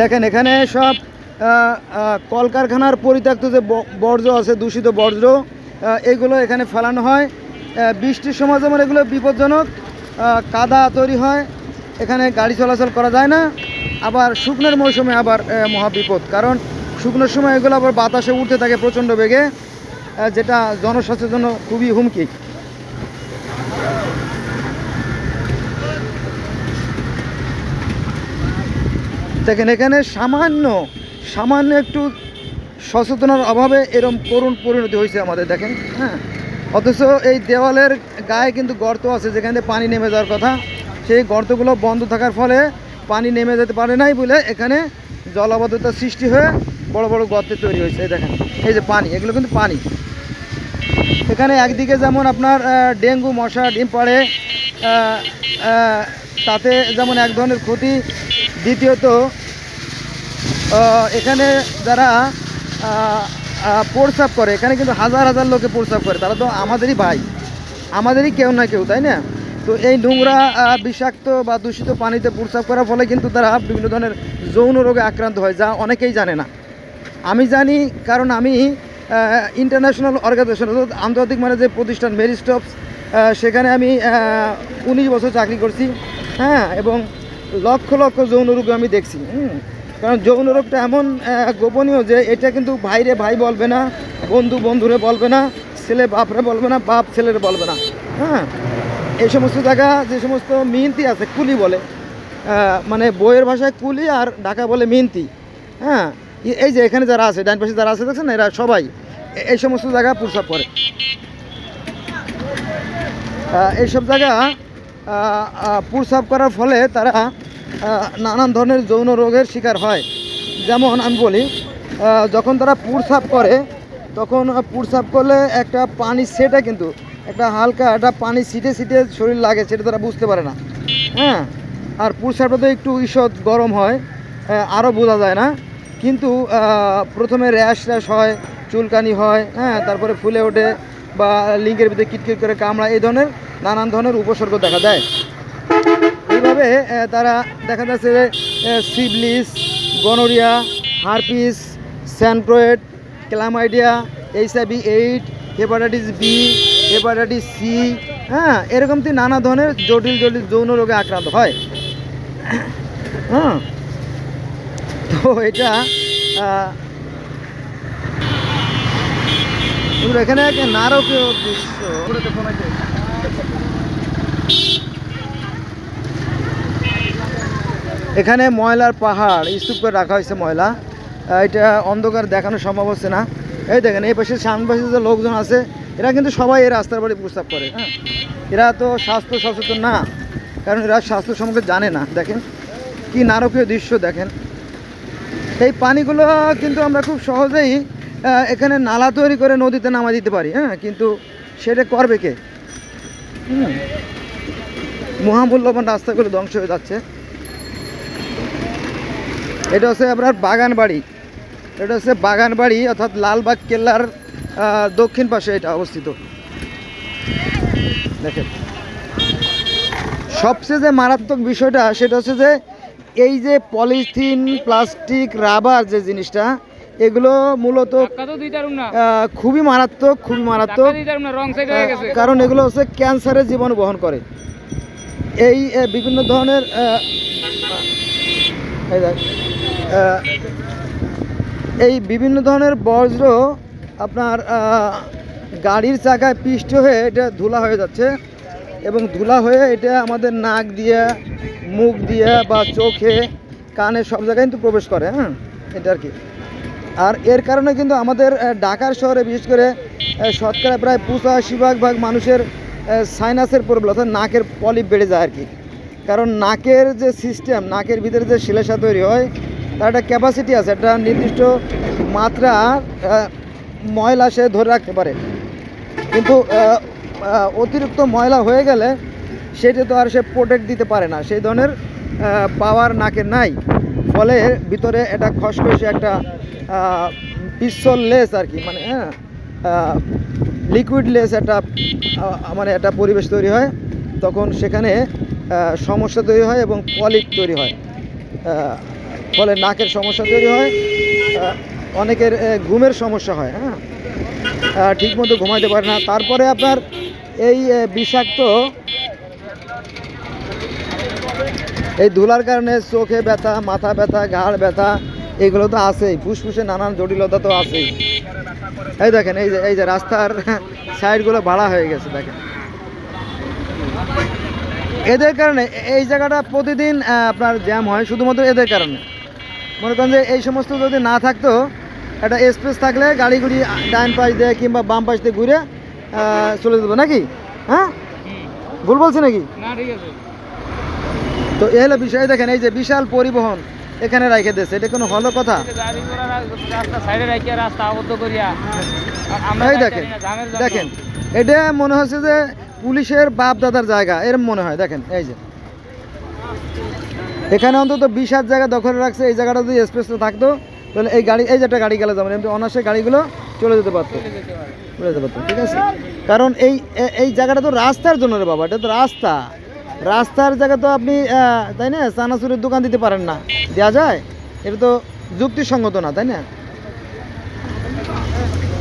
দেখেন, এখানে সব কলকারখানার পরিত্যক্ত যে বর্জ্য আছে, দূষিত বর্জ্য এগুলো এখানে ফেলানো হয়। বৃষ্টির সময় যেমন এগুলো বিপজ্জনক কাদা তৈরি হয়, এখানে গাড়ি চলাচল করা যায় না। আবার শুকনোর মৌসুমে আবার মহাবিপদ কারণ শুকনোর সময় এগুলো আবার বাতাসে উঠতে থাকে প্রচণ্ড বেগে যেটা জন্য খুবই হুমকি। দেখেন, এখানে সামান্য সামান্য একটু সচেতনার অভাবে এরম করুণ পরিণতি হয়েছে আমাদের, দেখেন হ্যাঁ? অথচ এই দেওয়ালের গায়ে কিন্তু গর্ত আছে, যেখানে পানি নেমে যাওয়ার কথা। সেই গর্তগুলো বন্ধ থাকার ফলে পানি নেমে যেতে পারে নাই বলে এখানে জলাবদ্ধতার সৃষ্টি হয়ে বড় বড় গর্তে তৈরি হয়েছে দেখেন। এই যে পানি, এগুলো কিন্তু পানি। এখানে একদিকে যেমন আপনার ডেঙ্গু, মশা, ডিম পাড়ে তাতে যেমন এক ধরনের ক্ষতি, দ্বিতীয়ত এখানে যারা প্রস্রাব করে, এখানে কিন্তু হাজার হাজার লোকে প্রস্রাব করে, তারা তো আমাদেরই ভাই। আমাদেরই কেউ না কেউ, তাই না? তো এই নোংরা বিষাক্ত বা দূষিত পানিতে প্রস্রাব করার ফলে কিন্তু তারা বিভিন্ন ধরনের যৌন রোগে আক্রান্ত হয়, যা অনেকেই জানে না। আমি জানি, কারণ আমি ইন্টারন্যাশনাল অর্গানাইজেশন আন্তর্জাতিক মানে যে প্রতিষ্ঠান মেরি স্টপস সেখানে আমি উনিশ বছর চাকরি করছি। হ্যাঁ এবং লক্ষ লক্ষ যৌন রোগ আমি দেখছি। কারণ যৌন রোগটা এমন গোপনীয় যে এটা কিন্তু ভাইরে ভাই বলবে না, বন্ধু বন্ধুরে বলবে না, ছেলে বাপরে বলবে না, বাপ ছেলেরে বলবে না হ্যাঁ। এই সমস্ত জায়গা, যে সমস্ত মিনতি আছে, কুলি বলে মানে বইয়ের ভাষায় কুলি আর ঢাকা বলে মিনতি হ্যাঁ। এই- যে এখানে যারা আছে, ডান পাশে যারা আছে, দেখছেন এরা সবাই এই সমস্ত জায়গা প্রস্রাব করে। এইসব জায়গা আহ, করার ফলে তারা নানান ধরনের যৌন রোগের শিকার হয়। যেমন আমি বলি যখন তারা প্রস্রাব করে তখন আহ, প্রস্রাব করলে একটা পানি সেটা কিন্তু একটা হালকা একটা পানি ছিটে ছিটে শরীর লাগে সেটা তারা বুঝতে পারে না। হ্যাঁ? আর প্রস্রাবটা তো একটু ঈষৎ গরম হয় আরও বোঝা যায় না। কিন্তু প্রথমে র্যাশ র্যাশ হয় চুলকানি হয় হ্যাঁ? তারপরে ফুলে ওঠে বা লিঙ্গের ভিতরে কিটকিট করে কামড়া এই ধরনের নানান ধরনের উপসর্গ দেখা দেয়। এইভাবে তারা দেখা যাচ্ছে যে syphilis, gonorrhoea, herpes, chancroid, chlamydia H HIV eight, hepatitis B, hepatitis C হ্যাঁ এরকম তো নানা ধরনের জটিল জটিল যৌন রোগে আক্রান্ত হয়। হ্যাঁ। তো এটা এখানে নারকীয় দৃশ্য। এখানে ময়লার পাহাড়, স্তূপ করে রাখা হয়েছে ময়লা। এটা অন্ধকার দেখানো সম্ভব হচ্ছে না। এই দেখেন, এই পাশে সামনে পাশে যে লোকজন আছে, এরা কিন্তু সবাই এই রাস্তার বাড়ি প্রস্তাব করে হ্যাঁ? এরা তো স্বাস্থ্য সচেতন না, কারণ এরা স্বাস্থ্য সম্পর্কে জানে না। দেখেন, কি নারকীয় দৃশ্য দেখেন। এই পানিগুলো কিন্তু আমরা খুব সহজেই এখানে নালা তৈরি করে নদীতে নামা দিতে পারি হ্যাঁ? কিন্তু সেটা করবে কে? হুম। মহামূল্যবান রাস্তাগুলো ধ্বংস হয়ে যাচ্ছে। এটা হচ্ছে আপনার বাগান বাড়ি এটা হচ্ছে বাগান বাড়ি অর্থাৎ লালবাগ কেল্লার দক্ষিণ পাশে এটা অবস্থিত। দেখেন। সবচেয়ে যে মারাত্মক বিষয়টা সেটা হচ্ছে যে এই যে পলিথিন প্লাস্টিক রাবার যে জিনিসটা এগুলো মূলত খুবই মারাত্মক খুবই মারাত্মক। কারণ এগুলো হচ্ছে ক্যান্সারের জীবন বহন করে। এই বিভিন্ন ধরনের এই বিভিন্ন ধরনের বজ্র আপনার গাড়ির চাকায় পিষ্ট হয়ে এটা ধুলা হয়ে যাচ্ছে এবং ধুলা হয়ে এটা আমাদের নাক দিয়ে, মুখ দিয়ে বা চোখে, কানে সব জায়গায় কিন্তু প্রবেশ করে হ্যাঁ? এটা আর কি। আর এর কারণে কিন্তু আমাদের ঢাকার শহরে বিশেষ করে শতকরা প্রায় পঁচাশি ভাগ ভাগ মানুষের সাইনাসের প্রবলেম অর্থাৎ নাকের পলিপ বেড়ে যায় আর কি। কারণ নাকের যে সিস্টেম নাকের ভিতরে যে শিলেসা তৈরি হয়, তার একটা ক্যাপাসিটি আছে, একটা নির্দিষ্ট মাত্রা ময়লা সে ধরে রাখতে পারে। কিন্তু অতিরিক্ত ময়লা হয়ে গেলে সেটা তো আর সে প্রোটেক্ট দিতে পারে না। সেই ধরনের পাওয়ার নাকের নাই। ফলে ভিতরে এটা খসখসে একটা পিস্তল লেস আর কি মানে হ্যাঁ লিকুইড লেস একটা মানে একটা পরিবেশ তৈরি হয়। তখন সেখানে সমস্যা তৈরি হয় এবং পলিপ তৈরি হয়। ফলে নাকের সমস্যা তৈরি হয় অনেকের ঘুমের সমস্যা হয় হ্যাঁ? ঠিকমতো ঘুমাইতে পারে না। তারপরে আপনার এই বিষাক্ত, এই ধুলার কারণে চোখে ব্যথা, মাথা ব্যথা, ঘাড় ব্যথা, এগুলো তো আছেই। ফুসফুসে নানান জটিলতা তো আছেই। এই দেখেন, এই যে এই যে রাস্তার সাইডগুলো ভাড়া হয়ে গেছে, দেখেন। এদের কারণে এই জায়গাটা প্রতিদিন আপনার জ্যাম হয় শুধুমাত্র এদের কারণে। মনে করেন যে এই সমস্ত যদি না থাকতো একটা স্পেস থাকলে গাড়িগুড়ি ডাইন পাশ দিয়ে কিংবা বাম পাশ দিয়ে ঘুরে চলে যেত নাকি? হ্যাঁ? ভুল বলছি নাকি? তো এই হলো বিষয় দেখেন এই যে বিশাল পরিবহন এখানে রেখে দিয়েছে এটা কোনো হলো কথা? এই দেখেন। দেখেন এটা মনে হচ্ছে যে পুলিশের বাপ দাদার জায়গা, এরম মনে হয়, দেখেন, এই যে। এখানে অন্তত বিশ হাত জায়গা দখলে রাখছে, এই জায়গাটা যদি স্পেস থাকতো, তাহলে এই গাড়ি, এই যে একটা গাড়ি গেলে যেমন, এমনি অনার্সে গাড়িগুলো চলে যেতে পারতো। চলে যেতে পারতো, ঠিক আছে? কারণ এই এই জায়গাটা তো রাস্তার জন্য রে বাবা, এটা তো রাস্তা। রাস্তার জায়গা তো আপনি তাই না, চানাচুরের দোকান দিতে পারেন না। দেওয়া যায়? এটা তো যুক্তিসঙ্গত না, তাই না?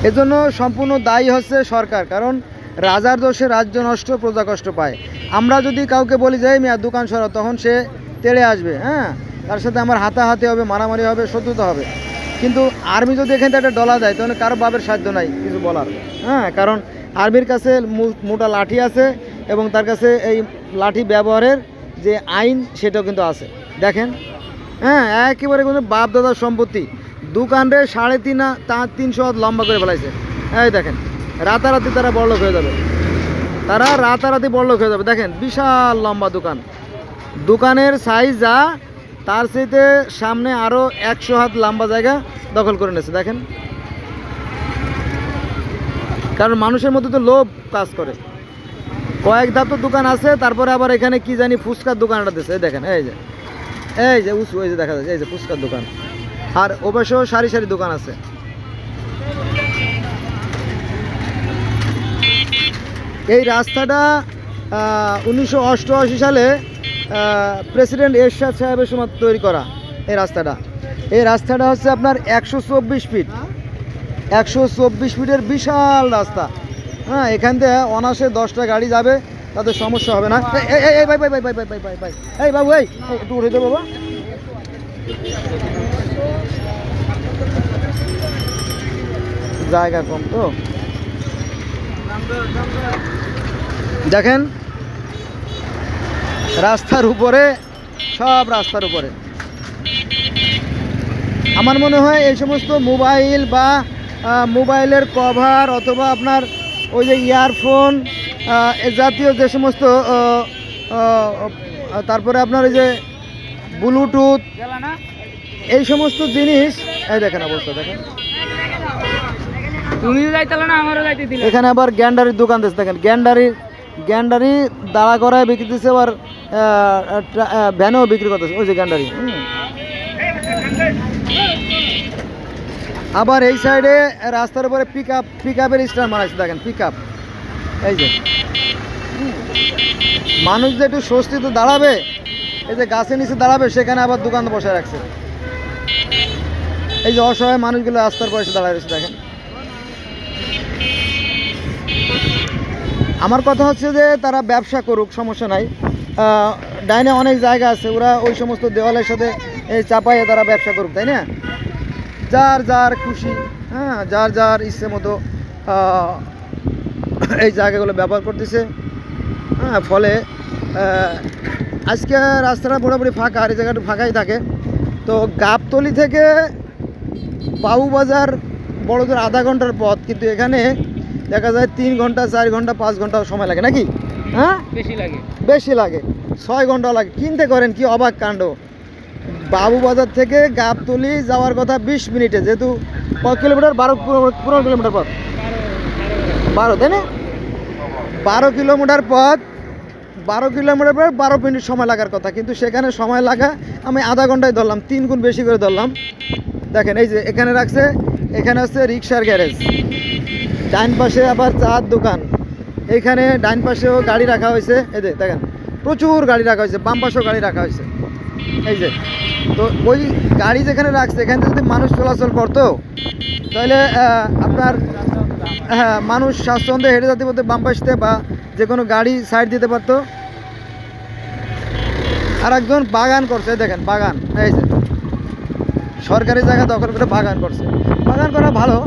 এজন্য সম্পূর্ণ দায়ী হচ্ছে সরকার, কারণ রাজার দোষে রাজ্য নষ্ট, প্রজা কষ্ট পায়। আমরা যদি কাউকে বলি যে, "এই মিয়া, দোকান সরাও, তখন সে তেড়ে আসবে হ্যাঁ? তার সাথে আমার হাতাহাতি হবে, মারামারি হবে, শত্রুতা হবে। কিন্তু আর্মি যদি এখানে একটা ডলা দেয়, তাহলে কারও বাপের সাধ্য নাই, কিছু বলার। হ্যাঁ কারণ আর্মির কাছে মোটা লাঠি আছে এবং তার কাছে এই লাঠি ব্যবহারের যে আইন, সেটাও কিন্তু আছে। দেখেন হ্যাঁ একেবারে কিন্তু বাপ দাদার সম্পত্তি দোকানরে সাড়ে তিন তিনশো লম্বা করে ফেলাইছে। এই দেখেন রাতারাতি তারা বড়লোক হয়ে যাবে। তারা রাতারাতি বড়লোক হয়ে যাবে। দেখেন, বিশাল লম্বা দোকান। দোকানের সাইজ যা, তার চাইতে সামনে আরও একশো হাত লম্বা জায়গা দখল করে নিয়েছে। দেখেন। কারণ মানুষের মধ্যে তো লোভ কাজ করে। কয়েক ধাপ তো দোকান আছে, তারপরে আবার এখানে কি জানি ফুচকার দোকানটা দিচ্ছে দেখেন, এই যে। এই যে উঁচু এই যে দেখা যাচ্ছে, এই যে ফুচকার দোকান। আর অবশ্য সারি সারি দোকান আছে। এই রাস্তাটা উনিশশো অষ্টআশি সালে প্রেসিডেন্ট এরশাদ সাহেবের সময় তৈরি করা এই রাস্তাটা। এই রাস্তাটা হচ্ছে আপনার একশো চব্বিশ ফিট। একশো চব্বিশ ফিটের বিশাল রাস্তা। হ্যাঁ এখান থেকে অনাসে দশটা গাড়ি যাবে তাদের সমস্যা হবে না। এই ভাই ভাই ভাই ভাই ভাই ভাই ভাই ভাই এই বাবু এই, একটু উঠে দেবো বাবা। জায়গা কম তো। দেখেন রাস্তার উপরে সব রাস্তার উপরে। আমার মনে হয় এই সমস্ত মোবাইল বা মোবাইলের কভার অথবা আপনার ওই যে ইয়ারফোন জাতীয় যে সমস্ত তারপরে আপনার ওই যে ব্লুটুথ এই সমস্ত জিনিস এই দেখেন অবস্থা দেখেন। এখানে আবার গ্যান্ডারির দোকান দিচ্ছে দেখেন। গ্যান্ডারি গ্যান্ডারি দাঁড়া করায় বিক্রি দিচ্ছে আবার ভ্যানও বিক্রি করতেছে। ওই যে গ্যান্ডারি। আবার এই সাইডে রাস্তার উপরে পিক আপ পিক আপের স্টার মারাইছে দেখেন পিক আপ এই যে। মানুষ যে একটু স্বস্তিতে দাঁড়াবে এই যে গাছের নিচে দাঁড়াবে সেখানে আবার দোকান বসে রাখছে। এই যে অসহায় মানুষগুলো রাস্তার পয়সা দাঁড়ায় রয়েছে দেখেন। আমার কথা হচ্ছে যে তারা ব্যবসা করুক, সমস্যা নাই। ডাইনে অনেক জায়গা আছে, ওরা ওই সমস্ত দেওয়ালের সাথে এই চাপাইয়ে তারা ব্যবসা করুক, তাই না? যার যার খুশি হ্যাঁ যার যার ইচ্ছে মতো এই জায়গাগুলো ব্যবহার করতেছে। হ্যাঁ ফলে আজকে রাস্তাটা মোটামুটি ফাঁকা, আর এই জায়গাটা ফাঁকাই থাকে। তো গাবতলি থেকে বাবুবাজার বড় জোর আধা ঘণ্টার পথ, কিন্তু এখানে দেখা যায় তিন ঘণ্টা চার ঘণ্টা পাঁচ ঘণ্টা সময় লাগে নাকি? হ্যাঁ? বেশি লাগে। বেশি লাগে। ছয় ঘণ্টা লাগে। কিনতে করেন কি অবাক কাণ্ড? বাবুবাজার থেকে গাবতলি যাওয়ার কথা বিশ মিনিটে যেহেতু কত কিলোমিটার? বারো পনেরো- পনেরো কিলোমিটার পথ। বারো তাই না? বারো কিলোমিটার পথ বারো কিলোমিটার পর বারো মিনিট সময় লাগার কথা। কিন্তু সেখানে সময় লাগা আমি আধা ঘন্টায় ধরলাম তিন গুণ বেশি করে ধরলাম। দেখেন এই যে এখানে রাখছে এখানে হচ্ছে রিক্সার গ্যারেজ। ডাইন পাশে আবার চার দোকান। এইখানে ডাইন পাশেও গাড়ি রাখা হয়েছে। এই যে দেখেন, প্রচুর গাড়ি রাখা হয়েছে, বাম পাশেও গাড়ি রাখা হয়েছে। এই যে, তো ওই গাড়ি যেখানে রাখছে, এখান যদি মানুষ চলাচল করতো, তাহলে আপনার হ্যাঁ মানুষ স্বাচ্ছন্দ্যে হেঁটে যেতে পারতো বাম পাশতে বা যে কোনো গাড়ি সাইড দিতে পারতো। আর একজন বাগান করছে দেখেন, বাগান, এই যে। সরকারি জায়গা দখল করে বাগান করছে। বাগান করা ভালো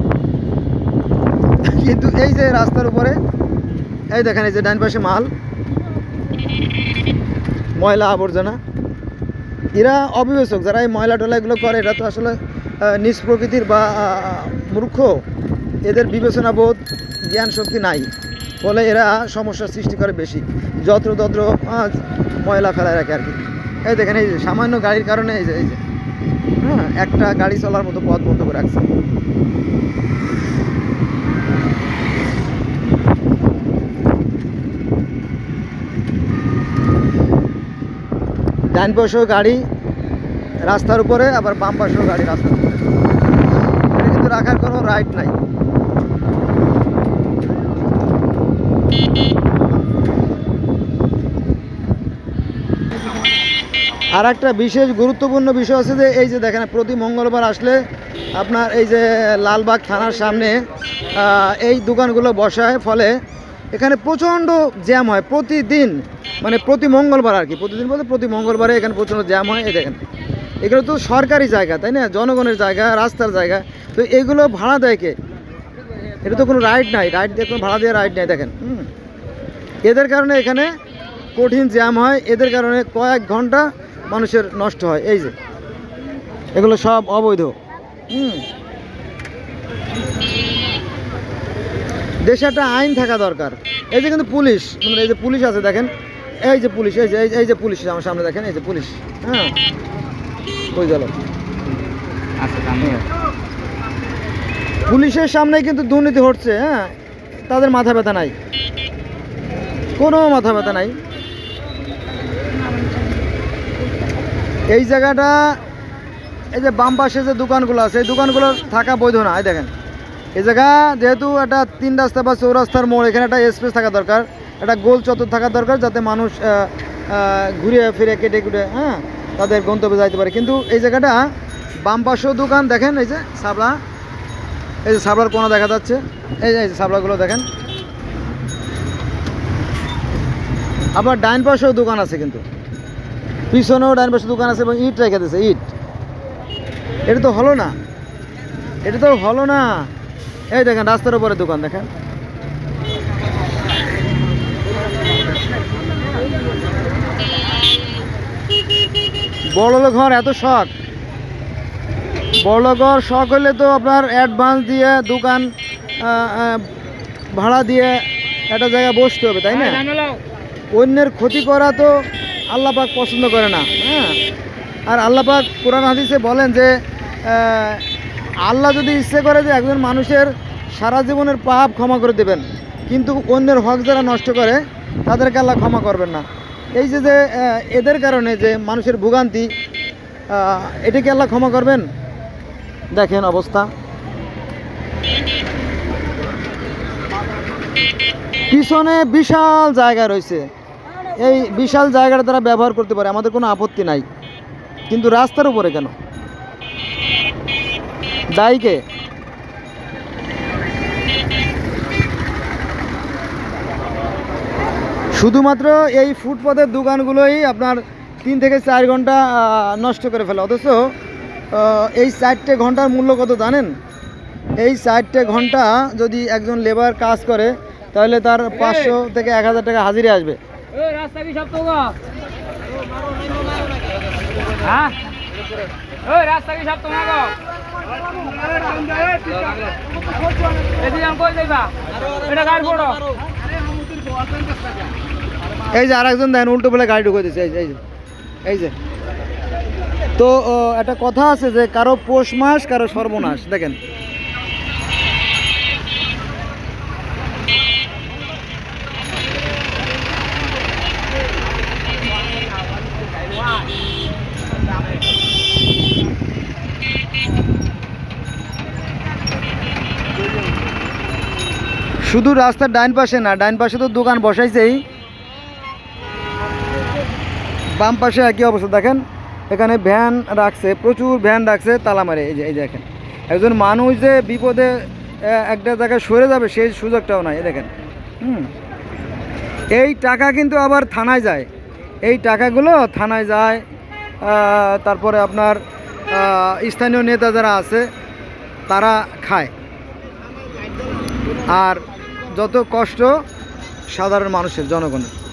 কিন্তু এই যে রাস্তার উপরে, এই দেখেন এই যে ডান পাশে মাল, ময়লা আবর্জনা। এরা অবিবেচক, যারা এই ময়লা টলা এগুলো করে, এরা তো আসলে নিজ প্রকৃতির বা মূর্খ। এদের বিবেচনা বোধ জ্ঞান শক্তি নাই, ফলে এরা সমস্যার সৃষ্টি করে বেশি যত্র তত্র ময়লা ফেলায় রাখে আর কি এই দেখেন, এই যে সামান্য গাড়ির কারণে এই যে এই যে হ্যাঁ একটা গাড়ি চলার মতো পথ বন্ধ করে রাখছে। ডান পাশেও গাড়ি রাস্তার উপরে, আবার বাম পাশেও গাড়ি রাস্তার উপরে। কিন্তু রাখার কোনো রাইট নাই। আর একটা বিশেষ গুরুত্বপূর্ণ বিষয় আছে যে, এই যে দেখেন, প্রতি মঙ্গলবার আসলে আপনার এই যে লালবাগ থানার সামনে এই দোকানগুলো বসায়, ফলে এখানে প্রচণ্ড জ্যাম হয় প্রতিদিন। মানে প্রতি মঙ্গলবার আর কি, প্রতিদিন বলতে প্রতি মঙ্গলবারে এখানে প্রচণ্ড জ্যাম হয়, এই দেখেন। এগুলো তো সরকারি জায়গা, তাই না? জনগণের জায়গা, রাস্তার জায়গা। তো এগুলো ভাড়া দেয় কে? এটা তো কোনো রাইড নাই, রাইড দিয়ে কোনো ভাড়া দেওয়া রাইড নাই, দেখেন এদের কারণে এখানে কঠিন জ্যাম হয়, এদের কারণে কয়েক ঘণ্টা মানুষের নষ্ট হয়, এই যে। এগুলো সব অবৈধ দেশে একটা আইন থাকা দরকার। এই যে কিন্তু পুলিশ মানে এই যে পুলিশ আছে, দেখেন। এই যে পুলিশ এই যে এই যে- পুলিশ আমার সামনে দেখেন এই যে পুলিশ হ্যাঁ? ওই গেল? আচ্ছা পুলিশের সামনে কিন্তু দুর্নীতি হচ্ছে হ্যাঁ? তাদের মাথা ব্যথা নাই। কোনো মাথা ব্যথা নাই। এই জায়গাটা এই যে বাম পাশে যে দোকানগুলো আছে এই দোকানগুলো থাকা বৈধ না এই দেখেন। এই জায়গা যেহেতু একটা তিন রাস্তা বা চৌরাস্তার মোড় এখানে একটা স্পেস থাকা দরকার। একটা গোল চত্বর থাকা দরকার যাতে মানুষ ঘুরে ফিরে, কেটে কুটে হ্যাঁ তাদের গন্তব্যে যাইতে পারে। কিন্তু এই জায়গাটা, বাম পাশেও দোকান, দেখেন এই যে সাবলা। এই যে সাবলার কোনা দেখা যাচ্ছে। এই যে এই যে সাবলাগুলো দেখেন। আবার ডাইন পাশেও দোকান আছে কিন্তু। পিছনেও ডাইন পাশে দোকান আছে এবং ইট রেখে দিয়েছে, ইট। এটা তো হলো না। এটা তো হলো না। এই দেখেন, রাস্তার উপরে দোকান, দেখেন। বড় লোক হওয়ার এত শখ। বড় ঘর শখ হলে তো আপনার অ্যাডভান্স দিয়ে দোকান ভাড়া দিয়ে একটা জায়গায় বসতে হবে তাই না? অন্যের ক্ষতি করা তো আল্লাহ পাক পছন্দ করে না হ্যাঁ? আর আল্লাহ পাক কোরআন হাদিসে বলেন যে আল্লাহ যদি ইচ্ছে করে যে একজন মানুষের সারা জীবনের পাপ ক্ষমা করে দেবেন কিন্তু অন্যের হক যারা নষ্ট করে তাদেরকে আল্লাহ ক্ষমা করবেন না। এই যে যে এদের কারণে যে মানুষের ভোগান্তি এটাকে আল্লাহ ক্ষমা করবেন? দেখেন অবস্থা। পিছনে বিশাল জায়গা রয়েছে। এই বিশাল জায়গাটা তারা ব্যবহার করতে পারে আমাদের কোনো আপত্তি নাই। কিন্তু রাস্তার উপরে কেন? দায়ীকে শুধুমাত্র এই ফুটপাতের দোকানগুলোই আপনার তিন থেকে চার ঘণ্টা নষ্ট করে ফেলে। অথচ এই চারটে ঘণ্টার মূল্য কত জানেন? এই চারটে ঘণ্টা যদি একজন লেবার কাজ করে তাহলে তার পাঁচশো থেকে এক হাজার টাকা হাজিরে আসবে। এটা এই যে আরেকজন দেখেন উল্টো বলে গাড়ি ঢুকে দিচ্ছে এই যে এই যে এই যে। তো একটা কথা আছে যে কারও পৌষ মাস, কারও সর্বনাশ, দেখেন। শুধু রাস্তার ডাইন পাশে না, ডাইন পাশে তো দোকান বসাইছেই। বাম পাশে একই অবস্থা, দেখেন। এখানে ভ্যান রাখছে, প্রচুর ভ্যান রাখছে, তালা মারে, এই যে, এই দেখেন। একজন মানুষ যে বিপদে একটা জায়গায় সরে যাবে, সেই সুযোগটাও নাই দেখেন। হুম। এই টাকা কিন্তু আবার থানায় যায়। এই টাকাগুলো থানায় যায় তারপরে আপনার স্থানীয় নেতা যারা আছে, তারা খায়। আর যত কষ্ট, সাধারণ মানুষের, জনগণের।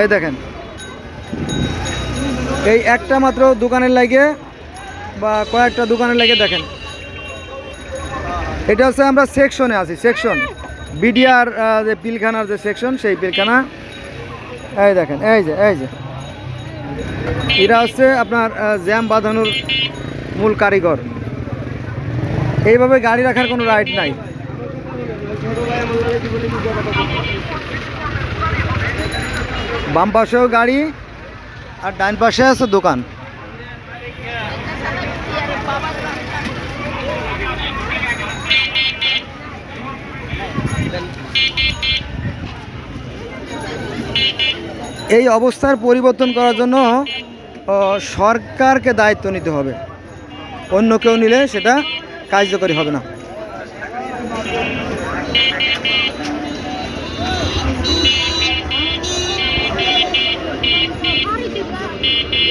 এই দেখেন। এই একটা মাত্র দোকানের লাগে বা কয়েকটা দোকানের লাগে দেখেন। এটা হচ্ছে আমরা সেকশনে আছি, সেকশন। বিডিআর যে পিলখানার যে সেকশন, সেই পিলখানা। এই দেখেন, এই যে এই যে। এরা হচ্ছে আপনার জ্যাম বাঁধানোর মূল কারিগর। এইভাবে গাড়ি রাখার কোনো রাইট নাই। বাম পাশেও গাড়ি আর ডান পাশে আছে দোকান। এই অবস্থার পরিবর্তন করার জন্য সরকারকে দায়িত্ব নিতে হবে। অন্য কেউ নিলে সেটা কার্যকরী হবে না।